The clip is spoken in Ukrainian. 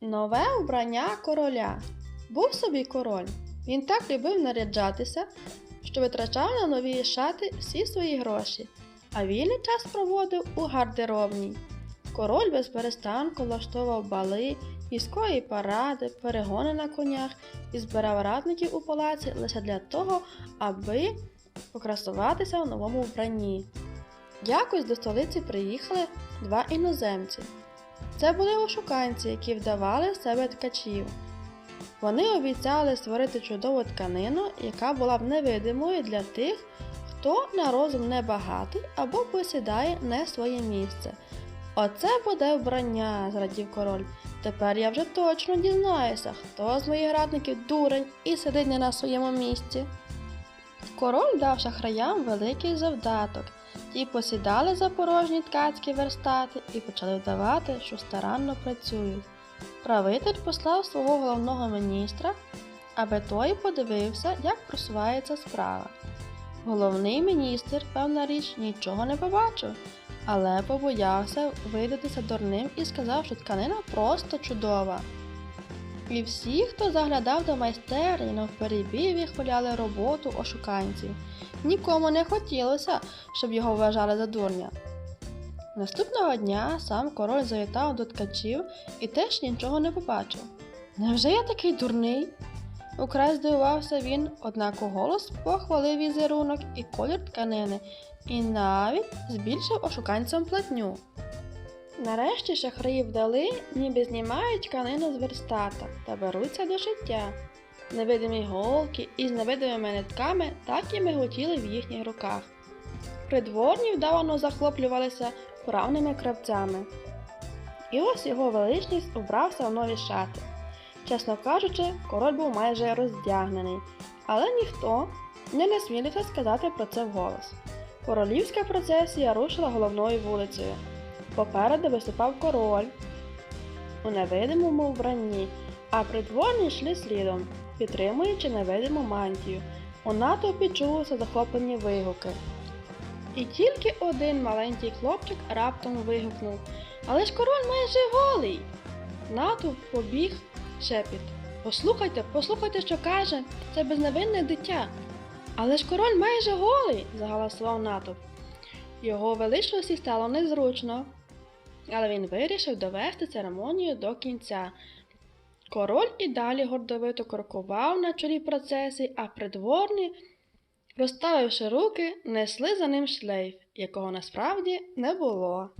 Нове вбрання короля. Був собі король. Він так любив наряджатися, що витрачав на нові шати всі свої гроші, а вільний час проводив у гардеробній. Король без перестанку влаштовував бали, військові паради, перегони на конях і збирав радників у палаці лише для того, аби покрасуватися в новому вбранні. Якось до столиці приїхали два іноземці. Це були ошуканці, які вдавали себе ткачів. Вони обіцяли створити чудову тканину, яка була б невидимою для тих, хто на розум не багатий або посідає не своє місце. Оце буде вбрання, зрадів король. Тепер я вже точно дізнаюся, хто з моїх радників дурень і сидить не на своєму місці. Король дав шахраям великий завдаток. Ті посідали за порожні ткацькі верстати і почали вдавати, що старанно працюють. Правитель послав свого головного міністра, аби той подивився, як просувається справа. Головний міністр, певна річ, нічого не побачив, але побоявся видатися дурним і сказав, що тканина просто чудова. І всі, хто заглядав до майстерні, навперебій вихваляли роботу ошуканців. Нікому не хотілося, щоб його вважали за дурня. Наступного дня сам король завітав до ткачів і теж нічого не побачив. Невже я такий дурний? Украй здивувався він, однак у голос похвалив візерунок і колір тканини, і навіть збільшив ошуканцям платню. Нарешті шахраї вдали, ніби знімають тканину з верстата та беруться до шиття. Невидимі голки із невидимими нитками так і миготіли в їхніх руках. Придворні вдавано захоплювалися вправними кравцями. І ось його величність убрався в нові шати. Чесно кажучи, король був майже роздягнений, але ніхто не насмілився сказати про це вголос. Королівська процесія рушила головною вулицею. Попереду виступав король у невидимому вбранні, а придворні йшли слідом, підтримуючи невидиму мантію. У натовпі чулися захоплені вигуки. І тільки один маленький хлопчик раптом вигукнув Але ж король майже голий. Натовп побіг шепіт. Послухайте, послухайте, що каже, це безневинне дитя. Але ж король майже голий, загаласував натовп. Його величності стало незручно, але він вирішив довести церемонію до кінця. Король і далі гордовито крокував на чолі процесії, а придворні, розставивши руки, несли за ним шлейф, якого насправді не було.